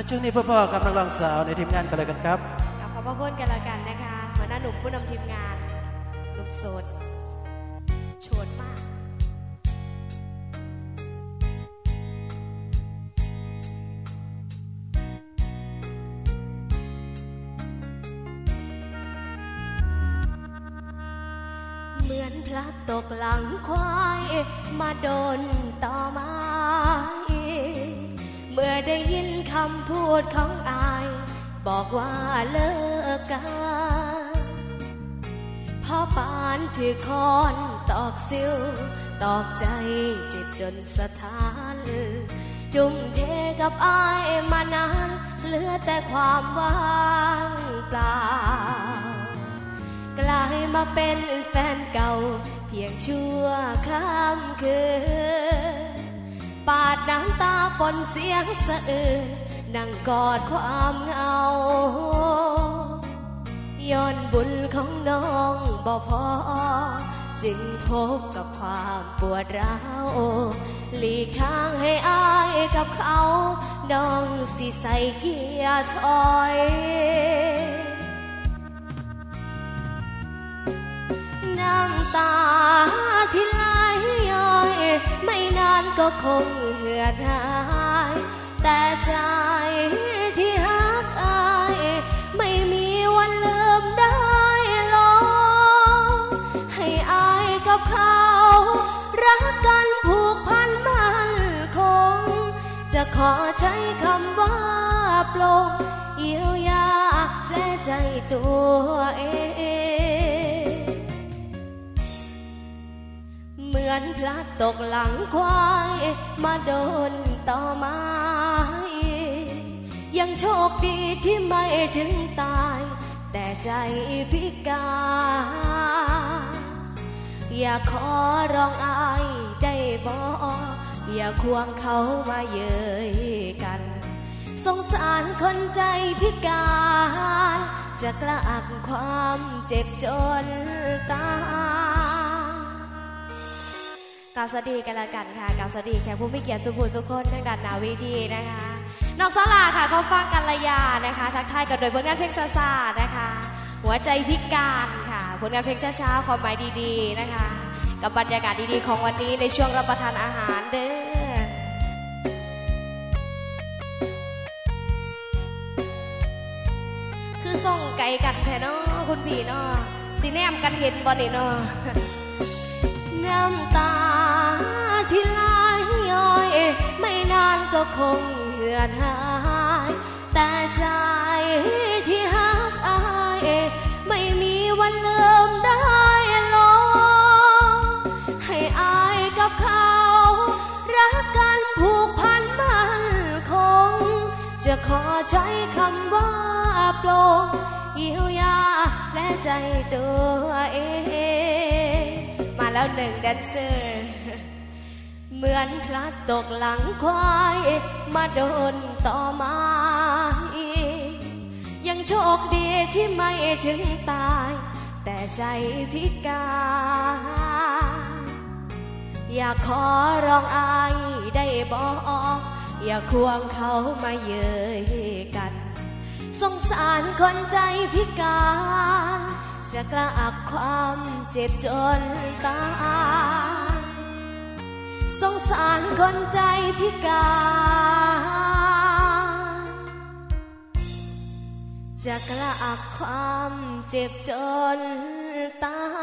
อาช่วงนี้พ่อๆกับนักร้องสาวในทีมงานกันเลยกันครับกับขอบพระคุณกันล้วกันนะคะหัวหน้าหนุ่มผู้นำทีมงานหนุ่มโสดโชดมากเหมือนพลัดตกหลังควายมาโดนต่อไม้ เมื่อได้ยินคำพูดของอาย บอกว่าเลิกกันพ่อปานถือคอนตอกซิวตอกใจเจ็บจนสะท้านจุ่มเทกับอายมานานเหลือแต่ความว่างเปล่ากลายมาเป็นแฟนเก่า เพียงชั่วข้ามคืน น้ำตาฝนเสียงสะอื้นนั่งกอดความเหงาย้อนบุญของน้องบ่พอ จึงพบกับความปวดร้าวหลีกทางให้อายกับเขา น้องสิใส่เกียร์ถอยน้ำตา ก็คงเหือดหาย แต่ใจที่หักอาย ไม่มีวันลืมได้ลงให้อายกับเขา รักกันผูกพันมันคง จะขอใช้คำว่าปลงเยียวยาแผลใจตัวเอง มือนพลัดตกหลังควาย มาโดนต่อไม้ ยังโชคดีที่ไม่ถึงตาย แต่ใจพิการอยากขอร้องอายได้บอกอย่าควงเขามาเย้ยกัน สงสารคนใจพิการ จะกล้าอักความเจ็บจนตาย กาสดีกันละกันค่ะกาสดีแขกผู้มีเกียรติสุภูสุคนทางด้านนาเวทีนะคะน้องสลาค่ะเขาฟังกันระยานะคะ ทักทายกันโดยผลงานเพลงซาซานะคะ หัวใจพิการค่ะผลงานเพลงช้าๆความหมายดีๆนะคะ กับบรรยากาศดีๆของวันนี้ในช่วงรับประทานอาหารเด้อคือส่งไก่กันแท้เนาะคุณพี่เนาะสีแนมกันเห็นบ่นี่เนาะน้ำตา ก็คงเหือดหาย แต่ใจที่หักอายไม่มีวันลืมได้ลงให้อายกับเขา รักกันผูกพันมันคง จะขอใช้คำว่าโปรงเยียวยาและใจตัวเอง มาแล้วหนึ่งแดนเซอร์ เหมือนพลัดตกหลังควาย มาโดนต่อไม้ยังโชคดีที่ไม่ถึงตาย แต่ใจพิการอยากขอร้องอายได้บอกอย่าควงเขามาเย้ยกัน สงสารคนใจพิการ จะกล้าอักความเจ็บจนตาย สงสารคนใจพิการ จะกล้าอักความเจ็บจนตาย